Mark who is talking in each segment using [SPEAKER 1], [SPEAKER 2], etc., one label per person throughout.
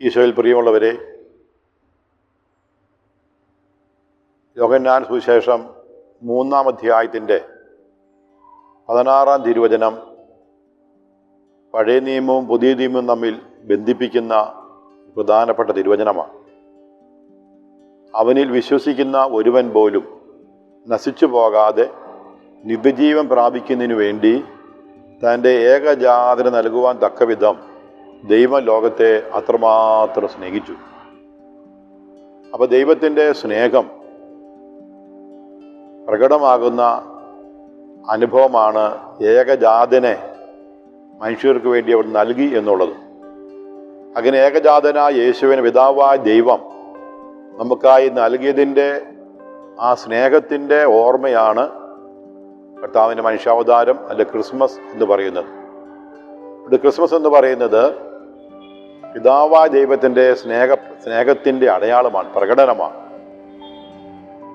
[SPEAKER 1] ഈശോയിൽ പ്രിയമുള്ളവരെ യോഹന്നാൻ സുവിശേഷം മൂന്നാം അധ്യായത്തിന്റെ പതിനാറാം തിരുവചനം. പഴയ നിയമവും പുതിയ നിയമവും തമ്മിൽ ബന്ധിപ്പിക്കുന്ന പ്രധാനപ്പെട്ട തിരുവചനമാണ്. അവനിൽ വിശ്വസിക്കുന്ന ഒരുവൻ പോലും നശിച്ചു പോകാതെ നിത്യജീവൻ പ്രാപിക്കുന്നതിനു വേണ്ടി തന്റെ ഏകജാതന നൽകുവാൻ തക്കവിധം ദൈവം ലോകത്തെ അത്രമാത്രം സ്നേഹിച്ചു. അപ്പോൾ ദൈവത്തിന്റെ സ്നേഹം പ്രകടമാകുന്ന അനുഭവമാണ് ഏകജാതനെ മനുഷ്യർക്ക് വേണ്ടി അവിടെ നൽകി എന്നുള്ളത്. അങ്ങനെ ഏകജാതനായ യേശുവിന് പിതാവായ ദൈവം നമുക്കായി നൽകിയതിന്റെ ആ സ്നേഹത്തിന്റെ ഓർമ്മയാണ് കർത്താവിന്റെ മനുഷ്യാവതാരം അല്ലെ ക്രിസ്മസ് എന്ന് പറയുന്നത്. ഇത് ക്രിസ്മസ് എന്ന് പറയുന്നത് പിതാവായ ദൈവത്തിന്റെ സ്നേഹ സ്നേഹത്തിന്റെ അടയാളമാണ് പ്രകടനമാണ്.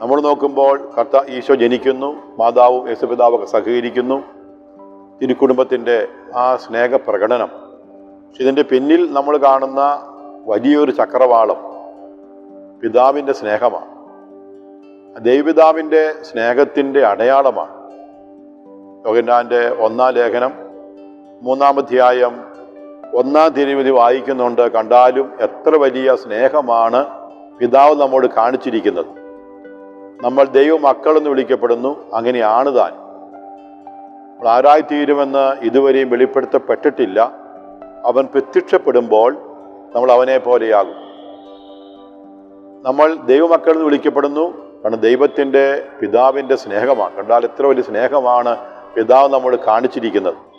[SPEAKER 1] നമ്മൾ നോക്കുമ്പോൾ കർത്ത ഈശോ ജനിക്കുന്നു മാതാവും യേശുപിതാവൊക്കെ സഹകരിക്കുന്നു. തിരുക്കുടുംബത്തിന്റെ ആ സ്നേഹ പ്രകടനം പക്ഷെ ഇതിന്റെ പിന്നിൽ നമ്മൾ കാണുന്ന വലിയൊരു ചക്രവാളം പിതാവിന്റെ സ്നേഹമാണ്. ദൈവപിതാവിന്റെ സ്നേഹത്തിന്റെ അടയാളമാണ്. യോഗന്നാന്റെ ഒന്നാം ലേഖനം മൂന്നാം അധ്യായം ഒന്നാം തിരുവിധി വായിക്കുന്നുണ്ട്. കണ്ടാലും എത്ര വലിയ സ്നേഹമാണ് പിതാവ് നമ്മോട് കാണിച്ചിരിക്കുന്നത്. നമ്മൾ ദൈവമക്കളെന്ന് മക്കളെന്ന് വിളിക്കപ്പെടുന്നു. അങ്ങനെയാണ് താൻ. ആരായിത്തീരുമെന്ന് ഇതുവരെയും വെളിപ്പെടുത്തപ്പെട്ടിട്ടില്ല. അവൻ പ്രത്യക്ഷപ്പെടുമ്പോൾ നമ്മൾ അവനെ പോലെയാകും. നമ്മൾ ദൈവമക്കളെന്ന് വിളിക്കപ്പെടുന്നു. കാരണം ദൈവത്തിന്റെ പിതാവിന്റെ സ്നേഹമാണ്. കണ്ടാൽ എത്ര വലിയ സ്നേഹമാണ് പിതാവ് നമ്മോട് കാണിച്ചിരിക്കുന്നത്.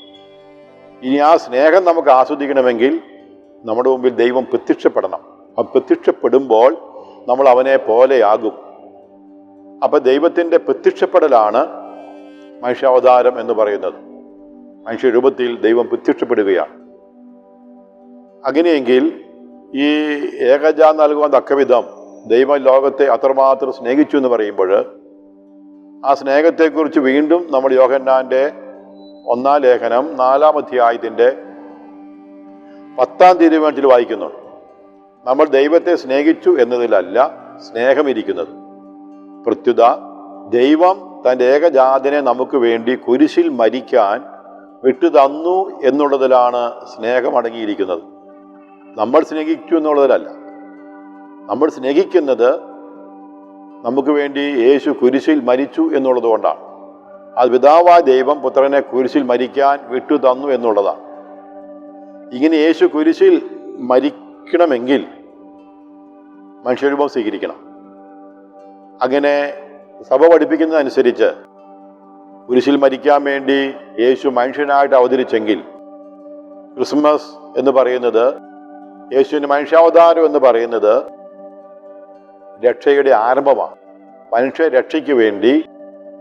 [SPEAKER 1] ഇനി ആ സ്നേഹം നമുക്ക് ആസ്വദിക്കണമെങ്കിൽ നമ്മുടെ മുമ്പിൽ ദൈവം പ്രത്യക്ഷപ്പെടണം. ആ പ്രത്യക്ഷപ്പെടുമ്പോൾ നമ്മൾ അവനെ പോലെയാകും. അപ്പം ദൈവത്തിന്റെ പ്രത്യക്ഷപ്പെടലാണ് മനുഷ്യാവതാരം എന്ന് പറയുന്നത്. മനുഷ്യരൂപത്തിൽ ദൈവം പ്രത്യക്ഷപ്പെടുകയാണ്. അങ്ങനെയെങ്കിൽ ഈ ഏകജ നൽകുവാൻ തക്കവിധം ദൈവം ലോകത്തെ അത്രമാത്രം സ്നേഹിച്ചു എന്ന് പറയുമ്പോൾ ആ സ്നേഹത്തെക്കുറിച്ച് വീണ്ടും നമ്മൾ യോഹന്നാന്റെ ഒന്നാം ലേഖനം നാലാം അധ്യായത്തിന്റെ പത്താം തീരുമാനത്തിൽ വായിക്കുന്നുണ്ട് നമ്മൾ ദൈവത്തെ സ്നേഹിച്ചു എന്നതിലല്ല സ്നേഹമിരിക്കുന്നത്. പ്രത്യുത ദൈവം തന്റെ ഏകജാതനെ നമുക്ക് വേണ്ടി കുരിശിൽ മരിക്കാൻ വിട്ടു തന്നു എന്നുള്ളതിലാണ് സ്നേഹം അടങ്ങിയിരിക്കുന്നത്. നമ്മൾ സ്നേഹിച്ചു എന്നുള്ളതിലല്ല. നമ്മൾ സ്നേഹിക്കുന്നത് നമുക്ക് വേണ്ടി യേശു കുരിശിൽ മരിച്ചു എന്നുള്ളത് കൊണ്ടാണ് അത് പിതാവായ ദൈവം പുത്രനെ കുരിശിൽ മരിക്കാൻ വിട്ടു തന്നു എന്നുള്ളതാണ്. ഇങ്ങനെ യേശു കുരിശിൽ മരിക്കണമെങ്കിൽ മനുഷ്യരൂപം സ്വീകരിക്കണം. അങ്ങനെ സഭ പഠിപ്പിക്കുന്നതനുസരിച്ച് കുരിശിൽ മരിക്കാൻ വേണ്ടി യേശു മനുഷ്യനായിട്ട് അവതരിച്ചെങ്കിൽ ക്രിസ്മസ് എന്ന് പറയുന്നത് യേശുവിന്റെ മനുഷ്യാവതാരം എന്ന് പറയുന്നത് രക്ഷയുടെ ആരംഭമാണ്. മനുഷ്യ രക്ഷയ്ക്ക് വേണ്ടി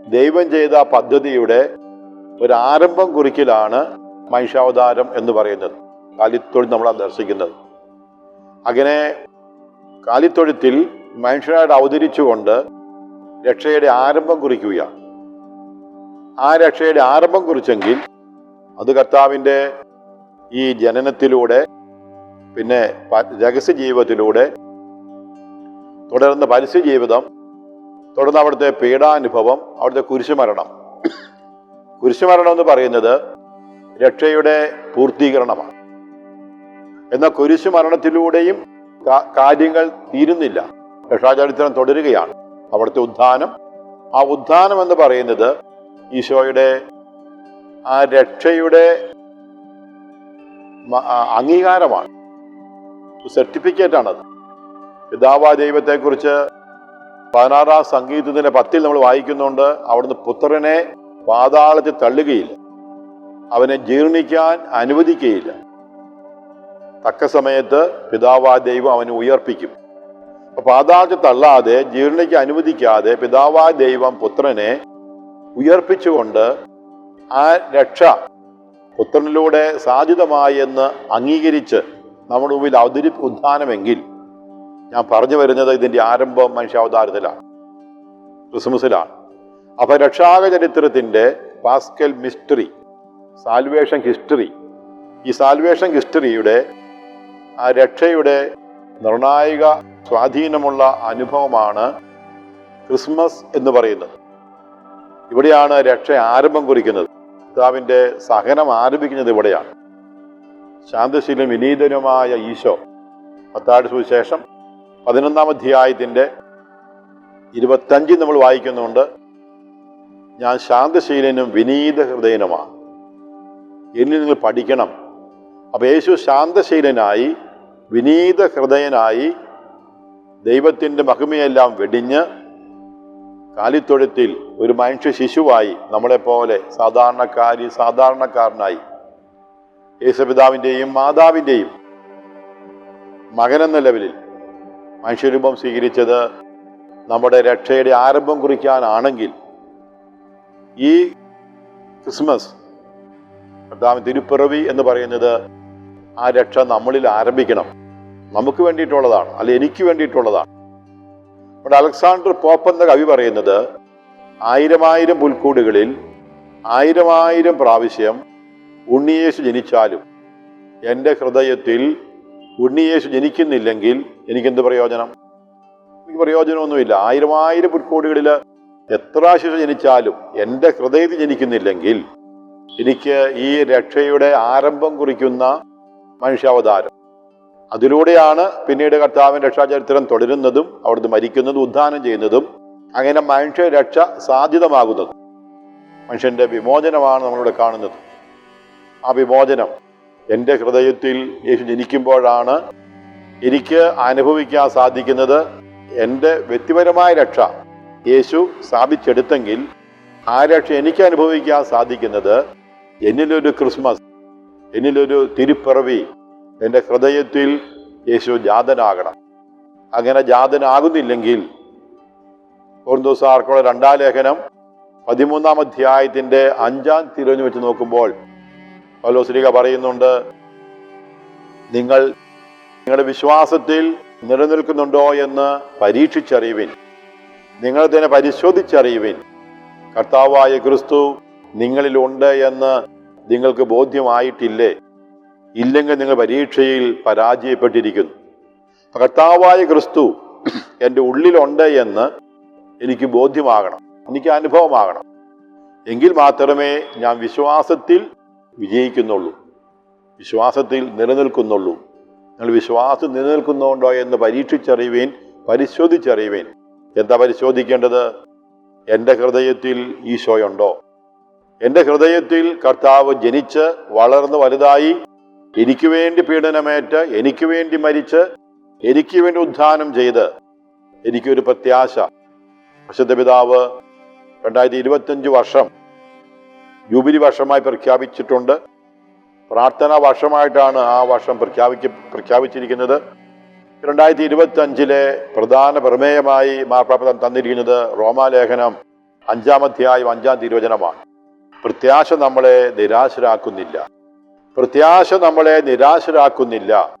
[SPEAKER 1] ദൈവം ചെയ്ത പദ്ധതിയുടെ ഒരു ആരംഭം കുറിക്കലാണ് മനുഷ്യാവതാരം എന്ന് പറയുന്നത്. കാലിത്തൊഴുത്ത് നമ്മൾ ദർശിക്കുന്നത്. അങ്ങനെ കാലിത്തൊഴുത്തിൽ മനുഷ്യനായിട്ട് അവതരിച്ചുകൊണ്ട് രക്ഷയുടെ ആരംഭം കുറിക്കുകയാണ്. ആ രക്ഷയുടെ ആരംഭം കുറിച്ചെങ്കിൽ അത് കർത്താവിന്റെ ഈ ജനനത്തിലൂടെ പിന്നെ രഹസ്യ ജീവിതത്തിലൂടെ തുടർന്ന് പരസ്യ ജീവിതം തുടർന്ന് അവിടുത്തെ പീഡാനുഭവം അവിടുത്തെ കുരിശുമരണം. കുരിശുമരണം എന്ന് പറയുന്നത് രക്ഷയുടെ പൂർത്തീകരണമാണ്. എന്നാൽ കുരിശുമരണത്തിലൂടെയും മരണത്തിലൂടെയും കാര്യങ്ങൾ തീരുന്നില്ല. രക്ഷാചരിത്രം തുടരുകയാണ്. അവിടുത്തെ ഉദ്ധാനം. ആ ഉദ്ധാനം എന്ന് പറയുന്നത് ഈശോയുടെ ആ രക്ഷയുടെ അംഗീകാരമാണ്. സർട്ടിഫിക്കറ്റ് ആണത് പിതാവാ ദൈവത്തെക്കുറിച്ച് പതിനാറാം സംഗീതത്തിന്റെ പത്തിൽ നമ്മൾ വായിക്കുന്നുണ്ട് അവിടുന്ന് പുത്രനെ പാതാളത്തിൽ തള്ളുകയില്ല. അവനെ ജീർണിക്കാൻ അനുവദിക്കുകയില്ല തക്ക സമയത്ത് പിതാവാ ദൈവം അവനെ ഉയർപ്പിക്കും. പാതാളത്തിൽ തള്ളാതെ ജീർണിക്ക് അനുവദിക്കാതെ പിതാവായ ദൈവം പുത്രനെ ഉയർപ്പിച്ചുകൊണ്ട് ആ രക്ഷ പുത്രനിലൂടെ സാധ്യതമായി എന്ന് അംഗീകരിച്ച് നമ്മുടെ മുമ്പിൽ അവതരി ഉദ്ധാനമെങ്കിൽ ഞാൻ പറഞ്ഞു വരുന്നത് ഇതിന്റെ ആരംഭം മനുഷ്യാവതാരത്തിലാണ് ക്രിസ്മസിലാണ്. അപ്പൊ രക്ഷാക ചരിത്രത്തിന്റെ പാസ്കൽ മിസ്റ്ററി സാൽവേഷൻ ഹിസ്റ്ററി ഈ സാൽവേഷൻ ഹിസ്റ്ററിയുടെ ആ രക്ഷയുടെ നിർണായക സ്വാധീനമുള്ള അനുഭവമാണ് ക്രിസ്മസ് എന്ന് പറയുന്നത്. ഇവിടെയാണ് രക്ഷ ആരംഭം കുറിക്കുന്നത്. പിതാവിന്റെ സഹനം ആരംഭിക്കുന്നത് ഇവിടെയാണ്. ശാന്തശീലം വിനീതനുമായ ഈശോ പത്താട് സുവിശേഷം പതിനൊന്നാം അധ്യായത്തിന്റെ ഇരുപത്തഞ്ചിൽ നമ്മൾ വായിക്കുന്നുണ്ട്. ഞാൻ ശാന്തശീലനും വിനീത ഹൃദയനുമാണ്. എന്നിൽ നിങ്ങൾ പഠിക്കണം. അപ്പോൾ യേശു ശാന്തശീലനായി വിനീത ഹൃദയനായി ദൈവത്തിന്റെ മഹിമയെല്ലാം വെടിഞ്ഞ് കാലിത്തൊഴുത്തിൽ ഒരു മനുഷ്യ ശിശുവായി നമ്മളെപ്പോലെ സാധാരണക്കാരി സാധാരണക്കാരനായി യേശുപിതാവിന്റെയും മാതാവിന്റെയും മകനെന്ന ലെവലിൽ മനുഷ്യരൂപം സ്വീകരിച്ചത് നമ്മുടെ രക്ഷയുടെ ആരംഭം കുറിക്കാനാണെങ്കിൽ ഈ ക്രിസ്മസ് കർത്താവ് തിരുപ്പിറവി എന്ന് പറയുന്നത് ആ രക്ഷ നമ്മളിൽ ആരംഭിക്കണം. നമുക്ക് വേണ്ടിയിട്ടുള്ളതാണ് അല്ല എനിക്ക് വേണ്ടിയിട്ടുള്ളതാണ്. ഇവിടെ അലക്സാണ്ടർ പോപ്പ് എന്ന കവി പറയുന്നത് ആയിരം ആയിരം പുൽക്കൂടുകളിൽ ആയിരമായിരം ആയിരം പ്രാവശ്യം ഉണ്ണിയേശു ജനിച്ചാലും എന്റെ ഹൃദയത്തിൽ ഉണ്ണിയേശു ജനിക്കുന്നില്ലെങ്കിൽ എനിക്കെന്ത് പ്രയോജനം? എനിക്ക് പ്രയോജനമൊന്നുമില്ല. ആയിരം ആയിരം പുൽക്കോടികളിൽ എത്ര ശിശു ജനിച്ചാലും എന്റെ ഹൃദയത്തിൽ ജനിക്കുന്നില്ലെങ്കിൽ എനിക്ക് ഈ രക്ഷയുടെ ആരംഭം കുറിക്കുന്ന മനുഷ്യാവതാരം. അതിലൂടെയാണ് പിന്നീട് കർത്താവിൻ രക്ഷാചരിത്രം തുടരുന്നതും അവിടുന്ന് മരിക്കുന്നതും ഉദ്ധാനം ചെയ്യുന്നതും അങ്ങനെ മനുഷ്യ രക്ഷ സാധ്യതമാകുന്നതും. മനുഷ്യന്റെ വിമോചനമാണ് നമ്മളിവിടെ കാണുന്നത്. ആ വിമോചനം എന്റെ ഹൃദയത്തിൽ യേശു ജനിക്കുമ്പോഴാണ് എനിക്ക് അനുഭവിക്കാൻ സാധിക്കുന്നത് എന്റെ വ്യക്തിപരമായ രക്ഷ യേശു സ്ഥാപിച്ചെടുത്തെങ്കിൽ ആ രക്ഷ എനിക്ക് അനുഭവിക്കാൻ സാധിക്കുന്നത് എന്നിലൊരു ക്രിസ്മസ് എന്നിലൊരു തിരുപ്പിറവി എന്റെ ഹൃദയത്തിൽ യേശു ജാതനാകണം. അങ്ങനെ ജാതനാകുന്നില്ലെങ്കിൽ ഓർന്തോസാർക്കുള്ള രണ്ടാം ലേഖനം പതിമൂന്നാം അധ്യായത്തിന്റെ അഞ്ചാം തിരുവഞ്ഞു വെച്ച് നോക്കുമ്പോൾ പൗലോസ്ലിക പറയുന്നുണ്ട് നിങ്ങൾ നിങ്ങളുടെ വിശ്വാസത്തിൽ നിലനിൽക്കുന്നുണ്ടോ എന്ന് പരീക്ഷിച്ചറിയുവിൻ. നിങ്ങൾ തന്നെ പരിശോധിച്ചറിയുവിൻ. കർത്താവായ ക്രിസ്തു നിങ്ങളിലുണ്ട് എന്ന് നിങ്ങൾക്ക് ബോധ്യമായിട്ടില്ലേ? ഇല്ലെങ്കിൽ നിങ്ങൾ പരീക്ഷയിൽ പരാജയപ്പെട്ടിരിക്കുന്നു. കർത്താവായ ക്രിസ്തു എന്റെ ഉള്ളിലുണ്ട് എന്ന് എനിക്ക് ബോധ്യമാകണം. എനിക്ക് അനുഭവമാകണം. എങ്കിൽ മാത്രമേ ഞാൻ വിശ്വാസത്തിൽ വിജയിക്കുന്നുള്ളൂ. വിശ്വാസത്തിൽ നിലനിൽക്കുന്നുള്ളൂ. നിങ്ങൾ വിശ്വാസം നിലനിൽക്കുന്നുണ്ടോ എന്ന് പരീക്ഷിച്ചറിയുവേൻ പരിശോധിച്ചറിയുവേൻ. എന്താ പരിശോധിക്കേണ്ടത്? എന്റെ ഹൃദയത്തിൽ ഈശോയുണ്ടോ? എന്റെ ഹൃദയത്തിൽ കർത്താവ് ജനിച്ച് വളർന്ന് വലുതായി എനിക്ക് വേണ്ടി പീഡനമേറ്റ് എനിക്ക് വേണ്ടി മരിച്ച് എനിക്ക് വേണ്ടി ഉദ്ധാനം ചെയ്ത് എനിക്കൊരു പ്രത്യാശ. വിശുദ്ധ പിതാവ് രണ്ടായിരത്തി ഇരുപത്തഞ്ച് വർഷം ജൂബിലി വർഷമായി പ്രഖ്യാപിച്ചിട്ടുണ്ട്. പ്രാർത്ഥനാ വർഷമായിട്ടാണ് ആ വർഷം പ്രഖ്യാപിക്ക പ്രഖ്യാപിച്ചിരിക്കുന്നത്. രണ്ടായിരത്തി ഇരുപത്തി അഞ്ചിലെ പ്രധാന പ്രമേയമായി മാർപ്പാപ്പ തന്നിരിക്കുന്നത് റോമാലേഖനം അഞ്ചാം അധ്യായം അഞ്ചാം തിരുവചനമാണ്. പ്രത്യാശ നമ്മളെ നിരാശരാക്കുന്നില്ല. പ്രത്യാശ നമ്മളെ നിരാശരാക്കുന്നില്ല.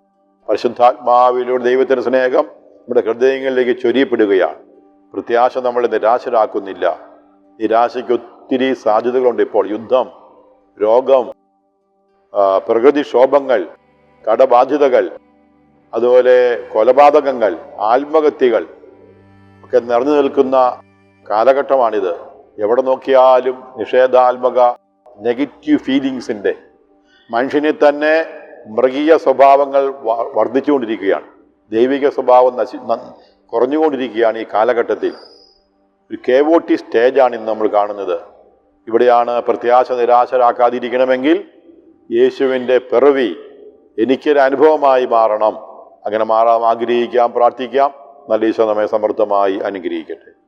[SPEAKER 1] പരിശുദ്ധാത്മാവിലൂടെ ദൈവത്തിന്റെ സ്നേഹം നമ്മുടെ ഹൃദയങ്ങളിലേക്ക് ചൊരിയപ്പെടുകയാണ്. പ്രത്യാശ നമ്മളെ നിരാശരാക്കുന്നില്ല. നിരാശയ്ക്ക് ഒത്തിരി സാധ്യതകളുണ്ട് ഇപ്പോൾ. യുദ്ധം രോഗം പ്രകൃതിക്ഷോഭങ്ങൾ കടബാധ്യതകൾ അതുപോലെ കൊലപാതകങ്ങൾ ആത്മഹത്യകൾ ഒക്കെ നിറഞ്ഞു നിൽക്കുന്ന കാലഘട്ടമാണിത്. എവിടെ നോക്കിയാലും നിഷേധാത്മക നെഗറ്റീവ് ഫീലിങ്സിന്റെ മനുഷ്യനെ തന്നെ മൃഗീയ സ്വഭാവങ്ങൾ വർദ്ധിച്ചുകൊണ്ടിരിക്കുകയാണ്. ദൈവിക സ്വഭാവം നശി കുറഞ്ഞുകൊണ്ടിരിക്കുകയാണ് ഈ കാലഘട്ടത്തിൽ. ഒരു കേവോട്ടി സ്റ്റേജാണ് ഇന്ന് നമ്മൾ കാണുന്നത്. ഇവിടെയാണ് പ്രത്യാശ നിരാശരാക്കാതിരിക്കണമെങ്കിൽ യേശുവിന്റെ പിറവി എനിക്കൊരു അനുഭവമായി മാറണം. അങ്ങനെ മാറാൻ ആഗ്രഹിക്കാം പ്രാർത്ഥിക്കാം. നല്ല ഈശോ നമ്മെ സമൃദ്ധമായി അനുഗ്രഹിക്കട്ടെ.